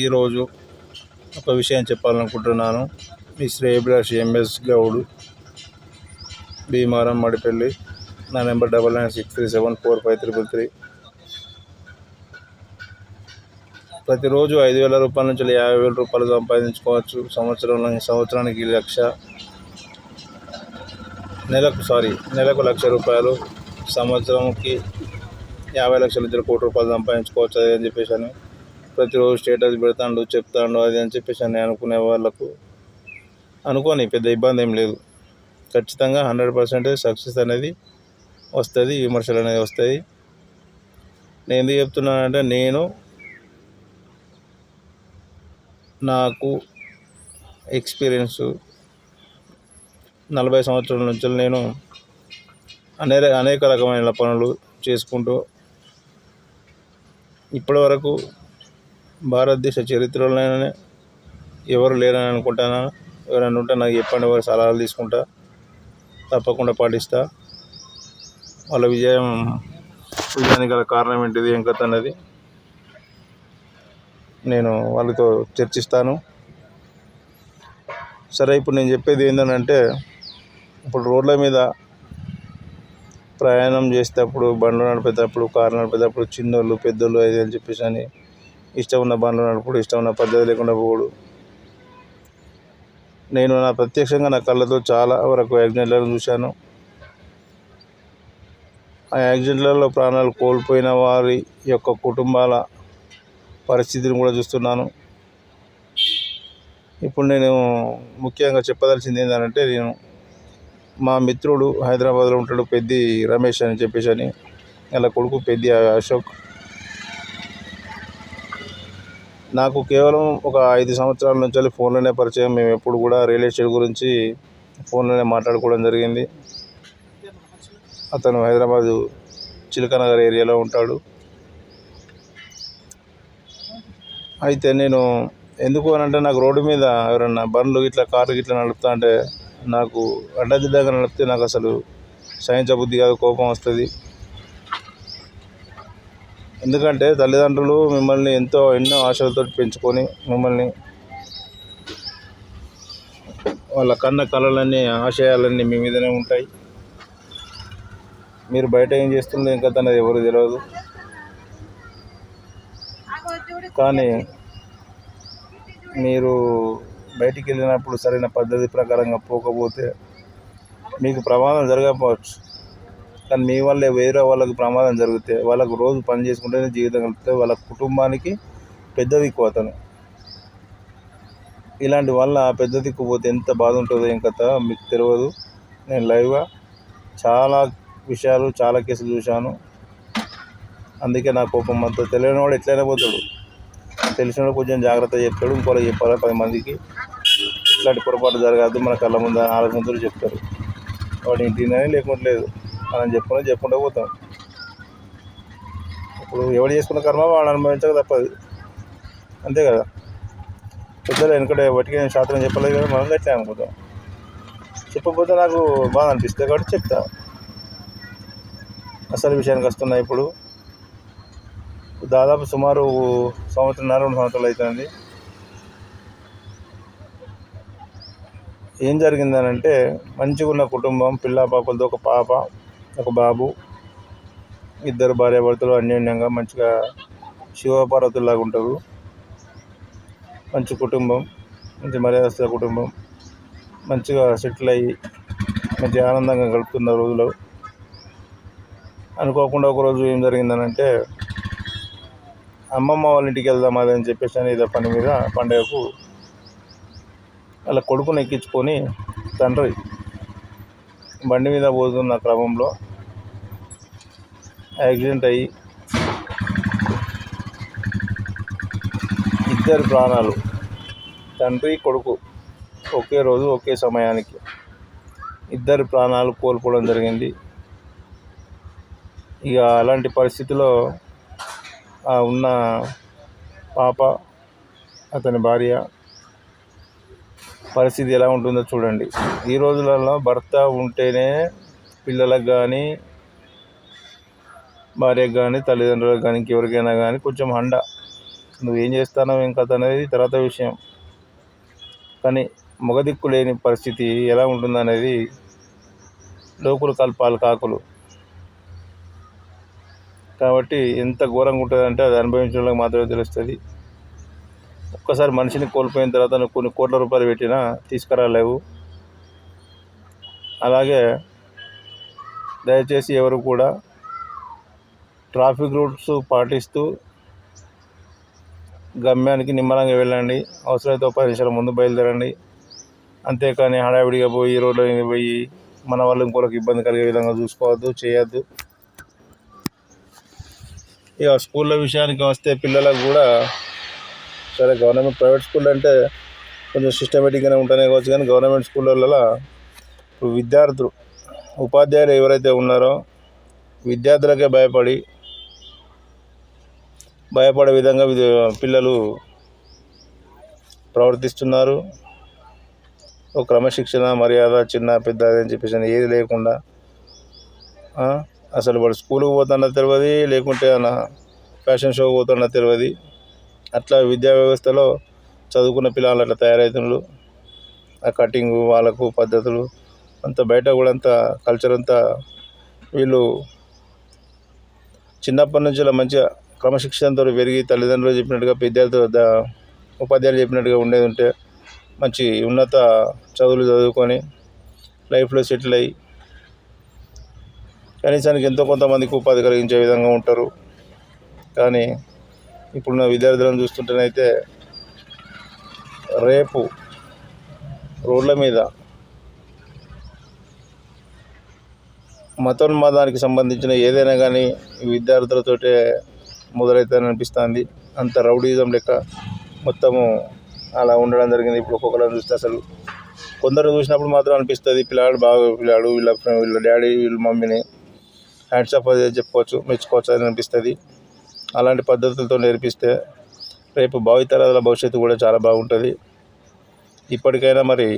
ఈరోజు ఒక విషయం చెప్పాలనుకుంటున్నాను. మీ శ్రేయభిలాష్ ఎంఎస్ గౌడ్ భీమారం మడిపల్లి నా number double nine six three seven four five triple three. ప్రతిరోజు ఐదు వేల రూపాయల నుంచి యాభై వేల రూపాయలు సంపాదించుకోవచ్చు. సంవత్సరంలో సంవత్సరానికి లక్ష నెలకు సారీ నెలకు లక్ష రూపాయలు సంవత్సరంకి యాభై లక్షల నుంచి కోటి రూపాయలు సంపాదించుకోవచ్చు అని చెప్పేసి అని ప్రతిరోజు స్టేటస్ పెడతాడు చెప్తాడు అది అని చెప్పేసి అని అనుకునే వాళ్ళకు అనుకోని పెద్ద ఇబ్బంది ఏం లేదు. ఖచ్చితంగా హండ్రెడ్ పర్సెంటేజ్ సక్సెస్ అనేది వస్తుంది విమర్శలు అనేది వస్తాయి నేను ఎందుకు చెప్తున్నానంటే నేను నాకు ఎక్స్పీరియన్స్ నలభై సంవత్సరాల నుంచి నేను అనేక అనేక రకమైన పనులు చేసుకుంటూ ఇప్పటివరకు భారతదేశ చరిత్రలోనే ఎవరు లేరని అనుకుంటాను? ఎవరైనా ఉంటే నాకు చెప్పండి వారి సలహాలు తీసుకుంటా తప్పకుండా పాటిస్తా. వాళ్ళ విజయం విజయానికి గల కారణం ఏంటిది ఏం కథ అన్నది నేను వాళ్ళతో చర్చిస్తాను. సరే ఇప్పుడు నేను చెప్పేది ఏంటంటే ఇప్పుడు రోడ్ల మీద ప్రయాణం చేసేటప్పుడు బండ్లు నడిపేటప్పుడు కారు నడిపేటప్పుడు చిన్నోళ్ళు పెద్దోళ్ళు అది అని చెప్పేసి అని ఇష్టం ఉన్న బండ్లు నడుపుడు ఇష్టం ఉన్న పద్ధతి లేకుండా పోడు నేను నా ప్రత్యక్షంగా నా కళ్ళతో చాలా వరకు యాక్సిడెంట్లను చూశాను. ఆ యాక్సిడెంట్లలో ప్రాణాలు కోల్పోయిన వారి యొక్క కుటుంబాల పరిస్థితిని కూడా చూస్తున్నాను. ఇప్పుడు నేను ముఖ్యంగా చెప్పదలసింది ఏంటంటే నేను మా మిత్రుడు హైదరాబాద్లో ఉంటాడు పెద్ది రమేష్ అని చెప్పేసి అని వాళ్ళ కొడుకు పెద్ది అశోక్. నాకు కేవలం ఒక ఐదు సంవత్సరాల నుంచి ఫోన్లోనే పరిచయం. మేము ఎప్పుడు కూడా రియల్ ఎస్టేట్ గురించి ఫోన్లోనే మాట్లాడుకోవడం జరిగింది. అతను హైదరాబాదు చిలకనగర్ ఏరియాలో ఉంటాడు. అయితే నేను ఎందుకు అని అంటే నాకు రోడ్డు మీద ఎవరన్నా బండ్లు ఇట్లా కార్లు ఇట్లా నడుపుతా అంటే నాకు అడ్డదిడ్డగా నడిపితే నాకు అసలు సహించబుద్ధి కాదు కోపం వస్తుంది. ఎందుకంటే తల్లిదండ్రులు మిమ్మల్ని ఎంతో ఎన్నో ఆశలతో పెంచుకొని మిమ్మల్ని వాళ్ళ కన్న కళలన్నీ ఆశయాలన్నీ మీ మీదనే ఉంటాయి. మీరు బయట ఏం చేస్తుందో ఇంకా తనది ఎవరు తెలియదు కానీ మీరు బయటికి వెళ్ళినప్పుడు సరైన పద్ధతి ప్రకారంగా పోకపోతే మీకు ప్రమాదం జరగకపోవచ్చు. కానీ మీ వల్లే వేరే వాళ్ళకి ప్రమాదం జరిగితే వాళ్ళకు రోజు పని చేసుకుంటేనే జీవితం గడిపితే వాళ్ళ కుటుంబానికి పెద్ద దిక్కు అతను. ఇలాంటి వల్ల పెద్ద దిక్కు పోతే ఎంత బాధ ఉంటుందో ఏం కథ మీకు తెలియదు. నేను లైవ్గా చాలా విషయాలు చాలా కేసులు చూశాను. అందుకే నా కోపం అంతా తెలియని వాడు ఎట్లయినా పోతాడు. తెలిసిన కొంచెం జాగ్రత్త చెప్తాడు ఇంకోలా చెప్పాలి పది మందికి. ఇట్లాంటి పొరపాటు జరగద్దు మన కళ్ళ ముందు ఆలోచనతో చెప్తారు. వాడు ఇంటినే లేకుండా లేదు. మనం చెప్పుకున్నా చెప్పుకుంటూ పోతాం. ఇప్పుడు ఎవడు చేసుకున్న కర్మ వాడు అనుభవించక తప్పదు. అంతే కదా? పెద్దలు వెనకడే వాటికి నేను శాస్త్రం చెప్పలేదు కదా మనం ఎట్లా అనుకుంటాం. చెప్పకపోతే నాకు బాధ అనిపిస్తుంది కాబట్టి చెప్తా. అసలు విషయానికి వస్తున్నా ఇప్పుడు. దాదాపు సుమారు సంవత్సరంన్నర రెండు సంవత్సరాలు అవుతుంది. ఏం జరిగిందనంటే మంచిగా ఉన్న కుటుంబం పిల్ల పాపలతో ఒక పాప ఒక బాబు ఇద్దరు భార్యాభర్తలు అన్యోన్యంగా మంచిగా శివపార్వతుల్లాగా ఉంటారు. మంచి కుటుంబం మంచి మర్యాదస్తుల కుటుంబం మంచిగా సెటిల్ అయ్యి మంచి ఆనందంగా గడుపుతున్న రోజులు. అనుకోకుండా ఒకరోజు ఏం జరిగిందనంటే అమ్మమ్మ వాళ్ళ ఇంటికి వెళ్దాం అది అని చెప్పేసి అని ఇదే పని మీద పండగకు వాళ్ళ కొడుకుని ఎక్కించుకొని తండ్రి బండి మీద పోతున్న క్రమంలో యాక్సిడెంట్ అయ్యి ఇద్దరు ప్రాణాలు తండ్రి కొడుకు ఒకే రోజు ఒకే సమయానికి ఇద్దరు ప్రాణాలు కోల్పోవడం జరిగింది. ఇక అలాంటి పరిస్థితిలో ఉన్న పాప అతని భార్య పరిస్థితి ఎలా ఉంటుందో చూడండి. ఈ రోజులలో భర్త ఉంటేనే పిల్లలకు కానీ భార్యకు కానీ తల్లిదండ్రులకు కానీ ఎవరికైనా కానీ కొంచెం హండ. నువ్వు ఏం చేస్తానో ఏం కథ అనేది తర్వాత విషయం. కానీ మొగదిక్కు లేని పరిస్థితి ఎలా ఉంటుందనేది లోకులు కల్పాలు కాకులు. కాబట్టి ఎంత ఘోరంగా ఉంటుందంటే అది అనుభవించడానికి మాత్రమే తెలుస్తుంది. ఒక్కసారి మనిషిని కోల్పోయిన తర్వాత నువ్వు కొన్ని కోట్ల రూపాయలు పెట్టినా తీసుకురాలేవు. అలాగే దయచేసి ఎవరు కూడా ట్రాఫిక్ రూల్స్ పాటిస్తూ గమ్యానికి నిమ్మలంగా వెళ్ళండి. అవసరమైతే పది నిమిషాల ముందు బయలుదేరండి. అంతేకాని హడావిడిగా పోయి రోడ్ల మీద పోయి మన వాళ్ళు ఇంకోళ్ళకి ఇబ్బంది కలిగే విధంగా చూసుకోవద్దు చేయొద్దు. ఇక స్కూళ్ళ విషయానికి వస్తే పిల్లలకు కూడా సరే గవర్నమెంట్ ప్రైవేట్ స్కూల్ అంటే కొంచెం సిస్టమేటిక్గానే ఉంటానే కావచ్చు కానీ గవర్నమెంట్ స్కూళ్ళల్లో ఇప్పుడు విద్యార్థులు ఉపాధ్యాయులు ఎవరైతే ఉన్నారో విద్యార్థులకే భయపడి భయపడే విధంగా పిల్లలు ప్రవర్తిస్తున్నారు. ఒక క్రమశిక్షణ మర్యాద చిన్న పెద్ద అని చెప్పేసి ఏది లేకుండా అసలు వాడు స్కూల్కి పోతున్నా తెలియదు లేకుంటే ఆయన ఫ్యాషన్ షోకి పోతున్నా తెలియదు అట్లా విద్యా వ్యవస్థలో చదువుకున్న పిల్లలు అట్లా తయారవుతున్నారు ఆ కటింగు వాళ్ళకు పద్ధతులు అంత బయట కూడా అంత కల్చర్ అంతా వీళ్ళు చిన్నప్పటి నుంచి ఇలా మంచిగా క్రమశిక్షణతో పెరిగి తల్లిదండ్రులు చెప్పినట్టుగా విద్యార్థుల ఉపాధ్యాయులు చెప్పినట్టుగా ఉండేది ఉంటే మంచి ఉన్నత చదువులు చదువుకొని లైఫ్లో సెటిల్ అయ్యి కనీసానికి ఎంతో కొంతమందికి ఉపాధి కలిగించే విధంగా ఉంటారు. కానీ ఇప్పుడున్న విద్యార్థులను చూస్తుంటేనైతే రేపు రోడ్ల మీద మతోన్మాదానికి సంబంధించిన ఏదైనా కానీ విద్యార్థులతో విద్యార్థులతోటే మొదలవుతుందని అనిపిస్తుంది అంత రౌడీజం లెక్క మొత్తము అలా ఉండడం జరిగింది. ఇప్పుడు ఒక్కొక్కరిని చూస్తే అసలు కొందరు చూసినప్పుడు మాత్రం అనిపిస్తుంది పిల్లాడు బాగా పిల్లాడు వీళ్ళ వీళ్ళ డాడీ వీళ్ళ మమ్మీని హ్యాండ్స్ అది చెప్పుకోవచ్చు మెచ్చుకోవచ్చు అని అనిపిస్తుంది. అలాంటి పద్ధతులతో నేర్పిస్తే రేపు భావితరాల భవిష్యత్తు కూడా చాలా బాగుంటుంది. ఇప్పటికైనా మరి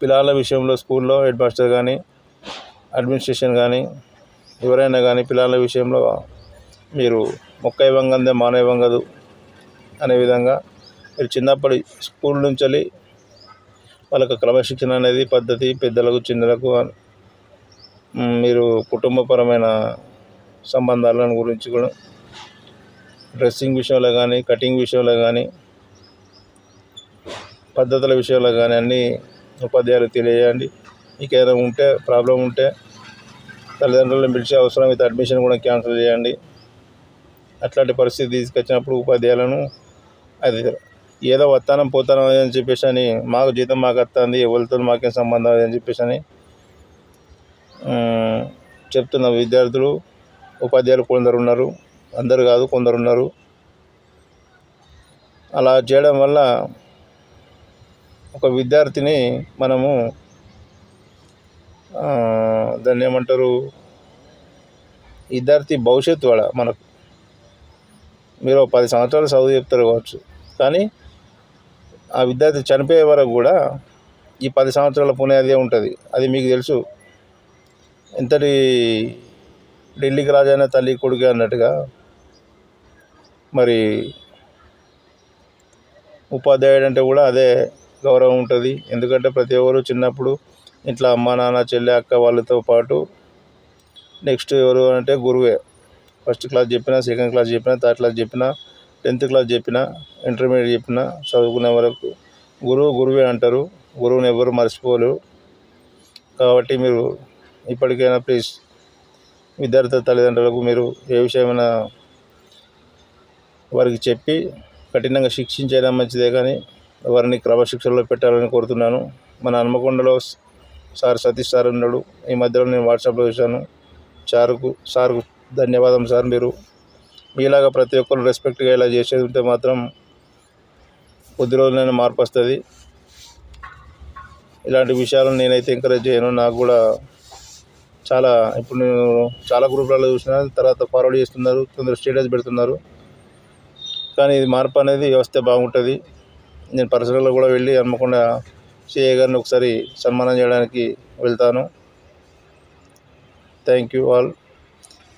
పిల్లల విషయంలో స్కూల్లో హెడ్ మాస్టర్ కానీ అడ్మినిస్ట్రేషన్ కానీ ఎవరైనా కానీ పిల్లల విషయంలో మీరు మొక్క ఇవ్వంగందే మాన ఇవ్వంగదు అనే విధంగా మీరు చిన్నప్పటి స్కూల్ నుంచి వెళ్ళి వాళ్ళకి క్రమశిక్షణ అనేది పద్ధతి పెద్దలకు చిన్నలకు మీరు కుటుంబపరమైన సంబంధాలను గురించి కూడా డ్రెస్సింగ్ విషయంలో కానీ కటింగ్ విషయంలో కానీ పద్ధతుల విషయంలో కానీ అన్నీ ఉపాధ్యాయులు తెలియజేయండి. మీకు ఏదైనా ఉంటే ప్రాబ్లం ఉంటే తల్లిదండ్రులను అవసరం ఇప్పుడు అడ్మిషన్ కూడా క్యాన్సిల్ చేయండి. అట్లాంటి పరిస్థితి తీసుకొచ్చినప్పుడు ఉపాధ్యాయులను అది ఏదో వస్తానం పోతానం అని చెప్పేసి అని మాకు జీతం మాకు వస్తుంది ఎవరితో మాకేం సంబంధం అని చెప్పేసి అని చెప్తున్న విద్యార్థులు ఉపాధ్యాయులు కొందరు ఉన్నారు అందరు కాదు కొందరు ఉన్నారు. అలా చేయడం వల్ల ఒక విద్యార్థిని మనము దాన్ని ఏమంటారు విద్యార్థి భవిష్యత్తు వాళ్ళ మనకు. మీరు పది సంవత్సరాలు చదువు చెప్తారు కావచ్చు. కానీ ఆ విద్యార్థి చనిపోయే వరకు కూడా ఈ పది సంవత్సరాల పునాదే ఉంటుంది. అది మీకు తెలుసు. ఎంతటి ఢిల్లీకి రాజైన తల్లి కొడుకు అన్నట్టుగా మరి ఉపాధ్యాయుడు అంటే కూడా అదే గౌరవం ఉంటుంది. ఎందుకంటే ప్రతి ఒక్కరు చిన్నప్పుడు ఇంట్లో అమ్మ నాన్న చెల్లె అక్క వాళ్ళతో పాటు నెక్స్ట్ ఎవరు అంటే గురువే. ఫస్ట్ క్లాస్ చెప్పినా సెకండ్ క్లాస్ చెప్పినా థర్డ్ క్లాస్ చెప్పినా టెన్త్ క్లాస్ చెప్పినా ఇంటర్మీడియట్ చెప్పినా చదువుకునే వరకు గురువు గురువే అంటారు. గురువుని ఎవరు మర్చిపోలేరు. కాబట్టి మీరు ఇప్పటికైనా ప్లీజ్ విద్యార్థి తల్లిదండ్రులకు మీరు ఏ విషయమైనా వారికి చెప్పి కఠినంగా శిక్షించడం మంచిదే కానీ వారిని క్రమశిక్షణలో పెట్టాలని కోరుతున్నాను. మన హన్మకొండలో సార్ సతీష్ సార్ ఉన్నాడు. ఈ మధ్యలో నేను వాట్సాప్లో చూశాను. సార్కు సార్కు ధన్యవాదం సార్ మీరు. మీలాగా ప్రతి ఒక్కరు రెస్పెక్ట్గా ఇలా చేసేది ఉంటే మాత్రం కొద్ది రోజులైనా మార్పు వస్తుంది. ఇలాంటి విషయాలను నేనైతే ఎంకరేజ్ చేయను. నాకు కూడా చాలా ఇప్పుడు నేను చాలా గ్రూపులలో చూసిన తర్వాత ఫార్వర్డ్ చేస్తున్నారు కొందరు స్టేటస్ పెడుతున్నారు. కానీ ఇది మార్పు అనేది వస్తే బాగుంటుంది. నేను పర్సనల్గా కూడా వెళ్ళి హన్మకొండ సిఏ గారిని ఒకసారి సన్మానం చేయడానికి వెళ్తాను. థ్యాంక్ యూ ఆల్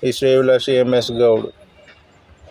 ఈ శ్రేయవిలాసి ఎంఎస్ గౌడ్